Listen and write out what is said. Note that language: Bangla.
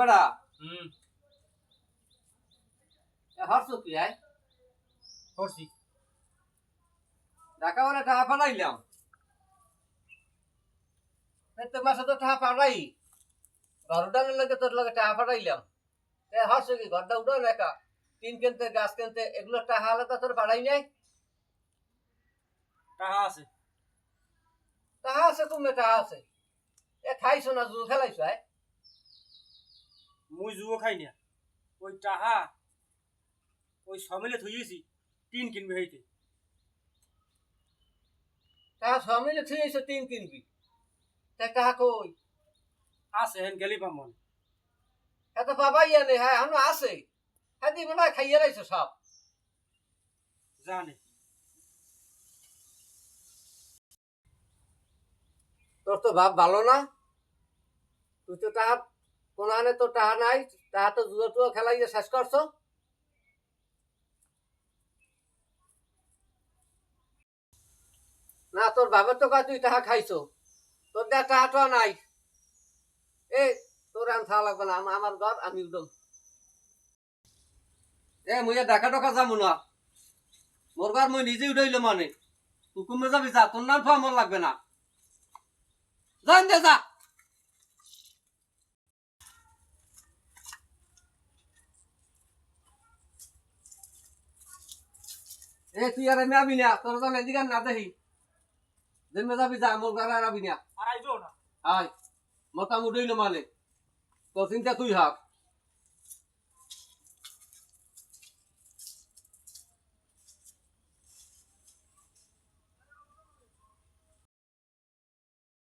বেড়া। হুম। হরছো কি আয় করছি ঢাকা বলে টাকা পাঠাইলাম তো মাসে তো টাকা পাঠাই ঘর উঠানোর লাগে তোর লগে টাকা পাঠাইলাম এ হরছো কি ঘরটা উঠো একা? টিন কিনতে গাছ কিনতে এগুলো টাকা আলাদা তোর পাঠাই নাই? টাকা আছে। টাকা আছে তুমি টাকা আছে। এ খাইছো না জুল খেলাইছো আয় মুই জুয়ো খাই না ওই টাকা ওই সমিলে থইয়েছি টিন কিনবে হইতে। টাকা সব মিলে ঠিক আছে টিন কিনবি? তা টাকা কই? আছে হেন গেলি পামন। এত বাবাই আনে হ্যাঁ এখন আছে। হ্যাঁ দিবে না খাইয়ে রাইছো সব। জানে। তোর তো ভাব ভালো না? তুই তো টাহা কোন আনে তো টাহা নাই টাহা তো জুয়া টুয়া খেলাইয়ে শেষ করছ। না, তোর বাবার তো তুই টাহা খাইছো। তোর দেখ টাহা তো নাই। এ, তোর আন খাওয়া লাগবে না, আম- আমার ঘর, আমি উদম। এ, মুই দেখা টকা যাব না। মোর ঘর মুই নিজে উঠাইলো মানে। তুই কমে যাবি যা, তোর নাম খাওয়া মন লাগবে না। যান দে, যা। এ তুই আর আমি আবি না? তোর তো এদিকে না দেখি জন্মে যাবি যা মোর ঘরে আর আবি না? আর আইজো না। আয় মোটামুটি মানে। তোর চিন্তা তুই হাক